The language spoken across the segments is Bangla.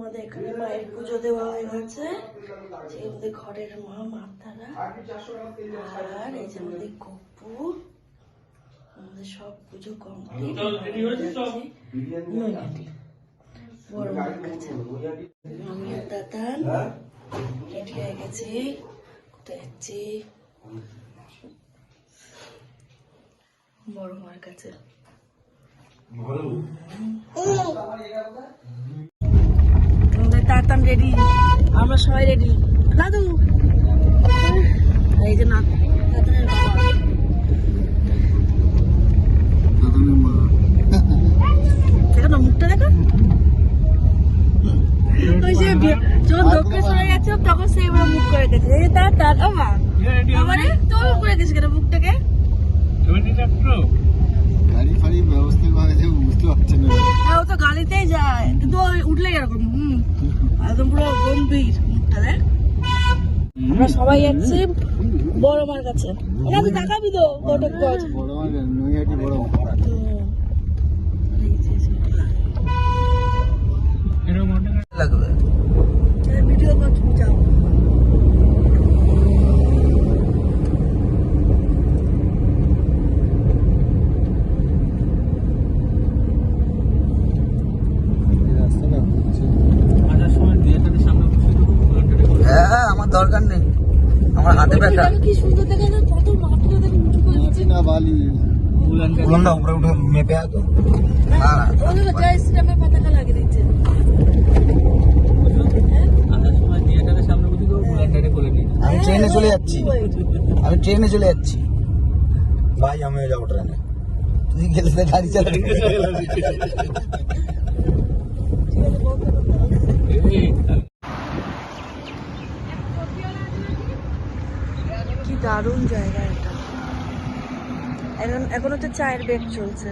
আমাদের এখানে মায়ের পুজো দেওয়া হয়ে গেছে। আমাদের ঘরের মা মাতারা আর এই যে আমাদের গপু আমাদের সব পুজো কমপ্লিট বড় মার কাছে। আমি আর দাদান রেডি হয়ে গেছি। কোথায় যাচ্ছি? বড় মার কাছে। তাতান রেডি আমরা সবাই রেডি দাদু! এই যে না তাতানের বাবা। দেখো না মুখটা দেখো। ওই যে যখন দক্ষিণ সরে গেছে তখন সে এবার মুখ করে গেছে এই তার তার আমারে তো করে গেছে কেন মুখটাকে? গাড়ি ফাড়ি ব্যবস্থা করা বুঝতে পারছেন না। হ্যাঁ ও তো গাড়িতেই যায়। কিন্তু ওই উঠলে এরকম হুম। একদম পুরো গম্ভীর মুখটা দেখ আমরা সবাই যাচ্ছি বড় মার কাছে। তুই তাকাবি তো ঘটক গজ বড় মার নৈহাটি বড় মার ভিডিও কর যাও রাস্তা না হ্যাঁ আমার দরকার নেই আমার হাতে ব্যথা আমি কি সুন্দর দেখে না কত মাটিটা দেখে উঁচু করে মাটি না? বালি। উলনটা উপরে উঠে মেপে আতো না না দিচ্ছে আমি ট্রেনে চলে যাচ্ছি। আমি ট্রেনে চলে যাচ্ছি। ভাই আমিও যাব ট্রেনে। তুই গেলে গাড়ি চালাবি। কি দারুণ জায়গা এটা। এখন এখন হচ্ছে চায়ের বেগ চলছে।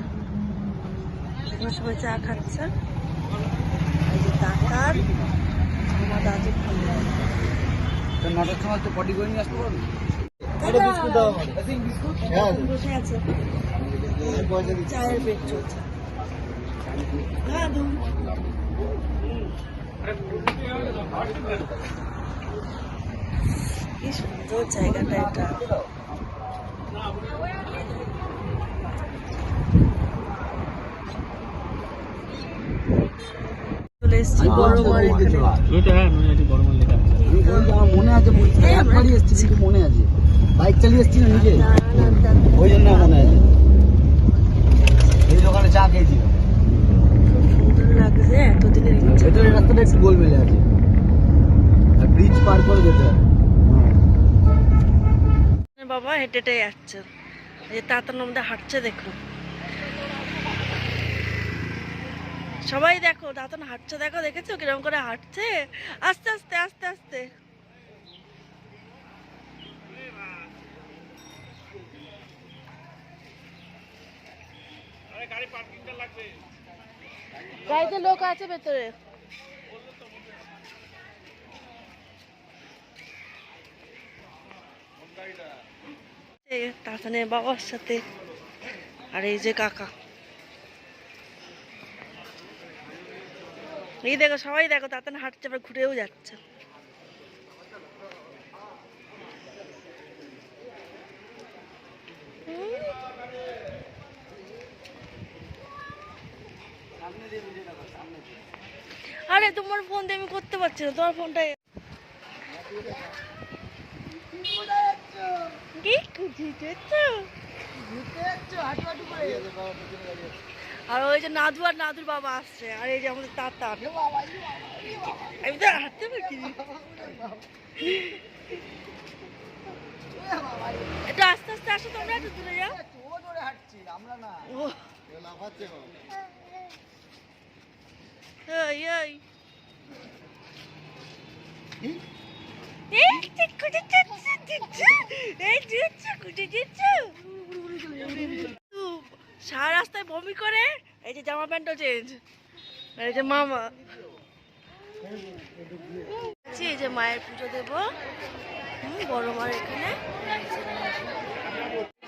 এখন সবাই চা খাচ্ছে। এই যে আমার দাদু খাবে। নটার সময় তো পটি করে নিয়ে আসতে পারবি একটা বিস্কুট দাও। আমাকে হ্যাঁ। বসে আছে। চায়ের বেগ চলছে। দাদু। কি সুন্দর জায়গাটা এটা। চলে এসছি মনে আছে একবারই এসছি মনে আছে। বাইক চালিয়ে এসছি না নিজে? ওই জন্য মনে আছে। এই দোকানে চা খেয়েছি। লাগছে এতদিনের ভেতরের রাস্তাটা একটু গোল মেলে আছে। আর ব্রিজ পার করে যেতে হবে বাবা হেঁটে হেঁটে যাচ্ছে। যে তাতার মধ্যে হাঁটছে দেখো সবাই দেখো দাতন হাঁটছে, দেখো, দেখেছ কীরকম করে হাঁটছে? আস্তে আস্তে আস্তে আস্তে। গাড়িতে লোক আছে ভেতরে। তাতানের বাবার সাথে। আর এই যে কাকা। এই দেখো, সবাই দেখো তাতান হাঁটছে, আবার ঘুরেও যাচ্ছে। আরে, তোমার ফোন দিয়ে আমি করতে পারছি না, তোমার ফোনটা আর ওই যে নাদু আর নাদুর বাবা আসছে, আর এই যে আমাদের তাতা। আমি তো হাঁটতে পারছি একটু আস্তে আস্তে আসো তোমরা, একটু দূরে যাও। আমরা না ও। লাফাচ্ছে এই। সারা রাস্তায় বমি করে। এই যে জামা প্যান্টও চেঞ্জ এই যে মামা। এই যে মায়ের পুজো দেবো। বড় মার এখানে।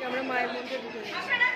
আমরা মায়ের মন্দিরে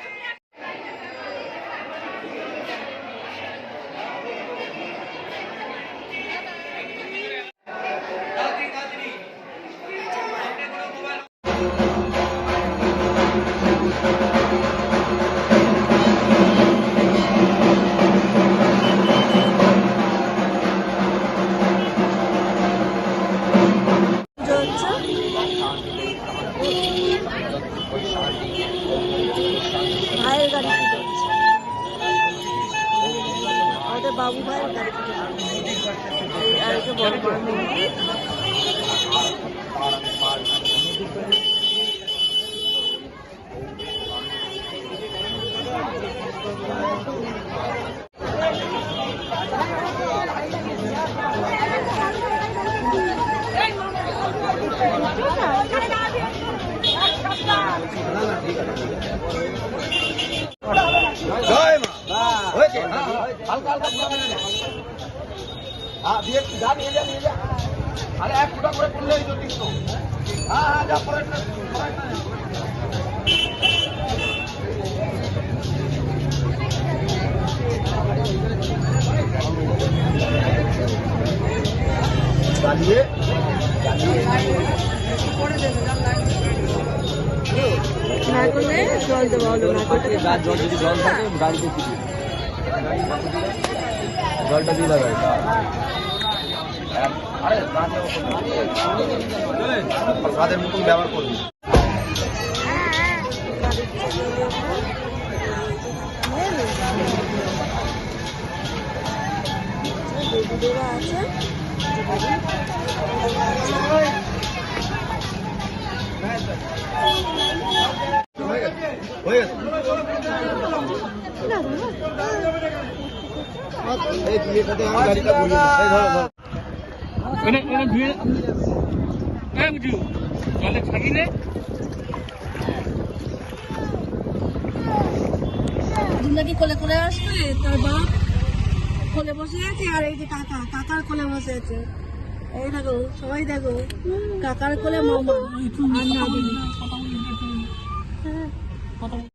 জয় মা হয়েছে হালকা হালকা ফুটা মেরে নে হ্যাঁ দিয়ে যা নিয়ে যা নিয়ে যা। আরে এক ফুটা করে পড়লেই তো ঠিক হ্যাঁ হ্যাঁ যা পরে চালিয়ে না করলে জল দেওয়া হলো না। করলে জল যদি জল থাকে গাড়িতে কি জলটা দিয়ে দেবে প্রসাদের সাদের মতন ব্যবহার করবি। দেওয়া আছে ছাড়িলে নাকি কোলে কোলে আসবে, তার বাপ কোলে বসে আছে, আর এই যে কাকা, কাকার কোলে বসে আছে। এই দেখো, সবাই দেখো, কাকার কোলে মামা। আর নানি